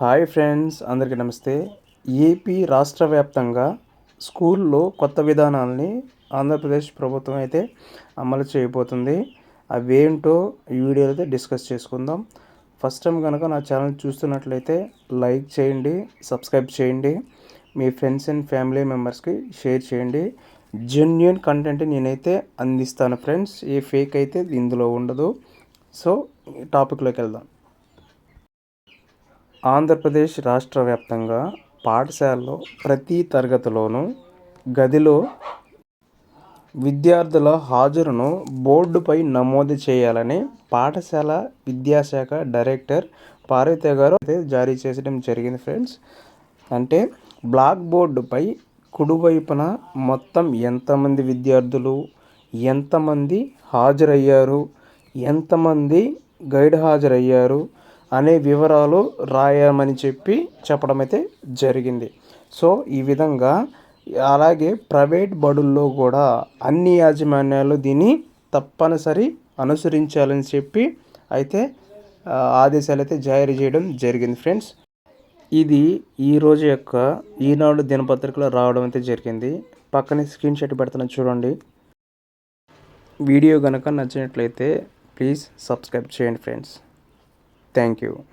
Hi friends అందరికీ నమస్తే. AP రాష్ట్ర వ్యాప్తంగా స్కూల్లో కొత్త విధానాలని ఆంధ్రప్రదేశ్ ప్రభుత్వం అయితే అమలు చేయబోతుంది. అవేంటో ఈ వీడియోలో అయితే డిస్కస్ చేసుకుందాం. ఫస్ట్ టైం కనుక నా ఛానల్ చూస్తున్నట్లయితే లైక్ చేయండి సబ్స్క్రైబ్ చేయండి మీ ఫ్రెండ్స్ అండ్ ఫ్యామిలీ మెంబర్స్కి షేర్ చేయండి. జెన్యున్ కంటెంట్ నేనైతే అందిస్తాను ఫ్రెండ్స్ ఏ ఫేక్ అయితే ఇందులో ఉండదు. సో టాపిక్లోకి వెళ్దాం. ఆంధ్రప్రదేశ్ రాష్ట్ర వ్యాప్తంగా పాఠశాలలో ప్రతి తరగతిలోనూ గదిలో విద్యార్థుల హాజరును బోర్డుపై నమోదు చేయాలని పాఠశాల విద్యాశాఖ డైరెక్టర్ పార్వతి గారు అయితే జారీ చేసడం జరిగింది ఫ్రెండ్స్. అంటే బ్లాక్ బోర్డుపై కుడివైపున మొత్తం ఎంతమంది విద్యార్థులు ఎంతమంది హాజరయ్యారు ఎంతమంది గైడ్ హాజరయ్యారు అనే వివరాలు రాయమని చెప్పి చెప్పడం అయితే జరిగింది. సో ఈ విధంగా అలాగే ప్రైవేట్ బడుల్లో కూడా అన్ని యాజమాన్యాలు దీన్ని తప్పనిసరి అనుసరించాలని చెప్పి అయితే ఆదేశాలు అయితే జారీ చేయడం జరిగింది ఫ్రెండ్స్. ఇది ఈరోజు యొక్క ఈనాడు దినపత్రికలో రావడం అయితే జరిగింది. పక్కనే స్క్రీన్ షాట్ పెడుతున్నా చూడండి. వీడియో కనుక నచ్చినట్లయితే ప్లీజ్ సబ్స్క్రైబ్ చేయండి ఫ్రెండ్స్. Thank you.